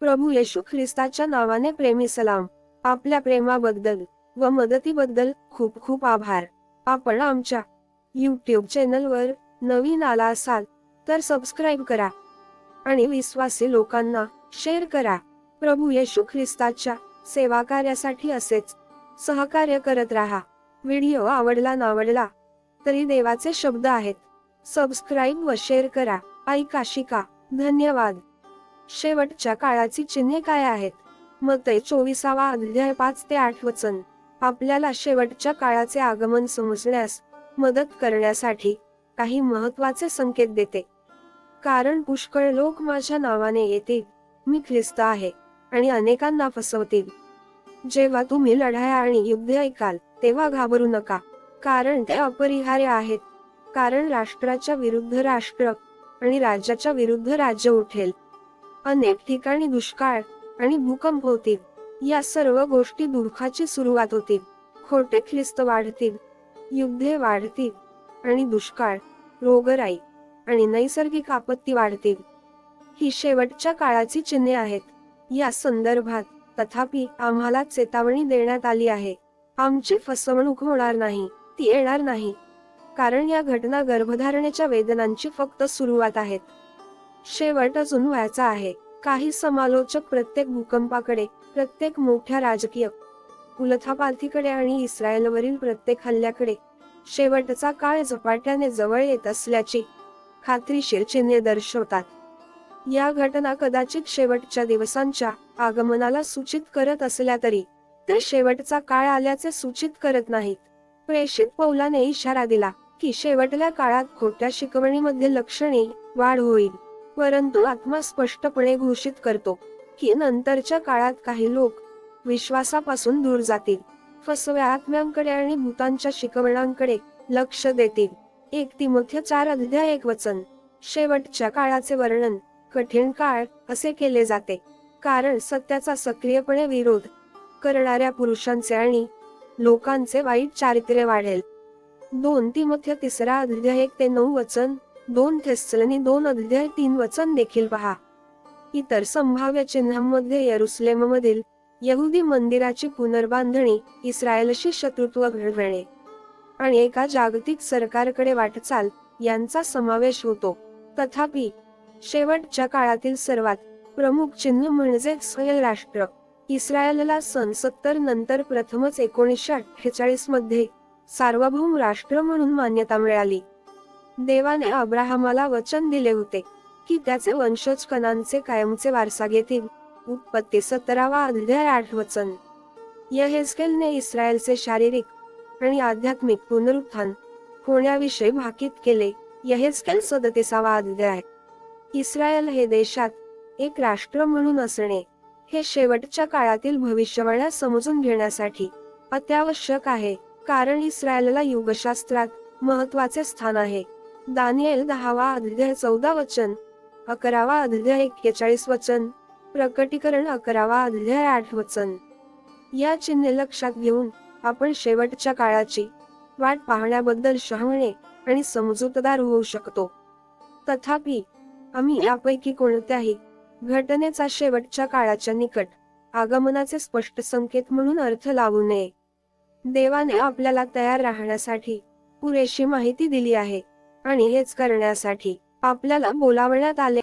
प्रभू येशू ख्रिस्ताच्या नावाने प्रेमी सलाम. आपल्या प्रेमाबद्दल व मदतीबद्दल खूप खूप आभार. आपण आमच्या यूट्यूब चॅनलवर नवीन आला असाल तर सबस्क्राईब करा. आणि विश्वासी लोकांना शेअर करा. प्रभू येशू ख्रिस्ताच्या सेवा कार्यासाठी असेच सहकार्य करत राहा. व्हिडिओ आवडला नावडला तरी देवाचे शब्द आहेत. सबस्क्राईब व शेअर करा. ऐका शिका. धन्यवाद. शेवटच्या काळाची चिन्हे काय आहेत? मग ते चोवीसावा अध्याय पाच ते आठ वचन. आपल्याला शेवटच्या काळाचे आगमन समजण्यास मदत करण्यासाठी काही महत्त्वाचे संकेत देते. कारण पुष्कळ लोक माझ्या नावाने येतील मी ख्रिस्त आहे आणि अनेकांना फसवतील. जेव्हा तुम्ही लढाया आणि युद्ध ऐकाल तेव्हा घाबरू नका. कारण ते अपरिहार्य आहेत. कारण राष्ट्राच्या विरुद्ध राष्ट्र आणि राज्याच्या विरुद्ध राज्य उठेल. अनेक ठिकाणी दुष्काळ आणि भूकंप होतील. या सर्व गोष्टी दुःखाची सुरुवात होतील. खोटे ख्रिस्त वाढतील. युद्धे वाढतील. आणि दुष्काळ रोगराई आणि नैसर्गिक आपत्ती वाढतील. ही शेवटच्या काळाची चिन्हे आहेत. या संदर्भात तथापि आम्हाला चेतावणी देण्यात आली आहे. आमची फसवणूक होणार नाही. ती येणार नाही. कारण या घटना गर्भधारणेच्या वेदनांची फक्त सुरुवात आहेत. शेवट अजून व्हायचा आहे. काही समालोचक प्रत्येक भूकंपाकडे प्रत्येक मोठ्या राजकीय उलथापालथीकडे आणि इस्रायलवरील प्रत्येक हल्ल्याकडे शेवटचा काळ झपाट्याने जवळ येत असल्याची खात्रीशीर चिन्हे दर्शवतात. या घटना कदाचित शेवटच्या दिवसांच्या आगमनाला सूचित करत असल्या तरी ते शेवटचा काळ आल्याचे सूचित करत नाहीत. प्रेषित पौलाने इशारा दिला की शेवटल्या काळात खोट्या शिकवणीमध्ये लक्षणे वाढ होईल. परंतु आत्मा स्पष्टपणे घोषित करतो की नंतरच्या काळात काही लोक विश्वासापासून दूर जातील फसव्या आत्म्यांकडे आणि भूतांच्या शिकवणांकडे लक्ष देतील. एक तिमोथ्य चार अध्याय एक वचन. शेवटच्या काळाचे वर्णन कठीण काळ असे केले जाते. कारण सत्याचा सक्रियपणे विरोध करणाऱ्या पुरुषांचे आणि लोकांचे वाईट चारित्र्य वाढेल. दोन ती मध्य तिसरा अध्याय एक ते नऊ वचन. दोन थेस्सलनी दोन अध्याय तीन वचन देखील पहा. इतर संभाव्य चिन्हांमध्ये येरुसलेममधील यहुदी मंदिराची पुनर्बांधणी इस्रायलशी शत्रुत्व घडवणे आणि एका जागतिक सरकारकडे वाटचाल यांचा समावेश होतो. तथापि शेवटच्या काळातील सर्वात प्रमुख चिन्ह म्हणजे राष्ट्र. इस्रायलला सन सत्तर नंतर प्रथमच एकोणीसशे अठ्ठेचाळीसमध्ये सार्वभौम राष्ट्र म्हणून मान्यता मिळाली. देवाने अब्राहमाला वचन दिले होते की त्याचे वंशज कणांचे कायमचे वारसा घेतील. उत्पत्ती सतरावा अध्याय आठ वचन. यहेस्केलने इस्रायलचे शारीरिक आणि आध्यात्मिक पुनरुत्थान होण्याविषयी भाकीत केले. यहेस्केल सदतीसावा अध्याय. इस्रायल हे देशात एक राष्ट्र म्हणून असणे हे शेवटच्या काळातील भविष्यवाण्या समजून घेण्यासाठी अत्यावश्यक आहे कारण इस्रायलला युगशास्त्रात महत्त्वाचे स्थान आहे. दानियल दहावा अध्याय चौदा वचन अकरावा अध्याय एक्केचाळीस वचन प्रकटीकरण अकरावा अध्याय आठ वचन. या चिन्हे लक्षात घेऊन आपण शेवटच्या काळाची वाट पाहण्याबद्दल शहाणे आणि समजूतदार होऊ शकतो. तथापि आम्ही यापैकी कोणत्याही घटनेचा शेवटच्या काळाच्या निकट आगमनाचे स्पष्ट संकेत म्हणून अर्थ लावू नये. देवाने आपल्याला तयार राहण्यासाठी पुरेशी माहिती दिली आहे. आणि हेच करण्यासाठी आपल्याला बोलावण्यात आले.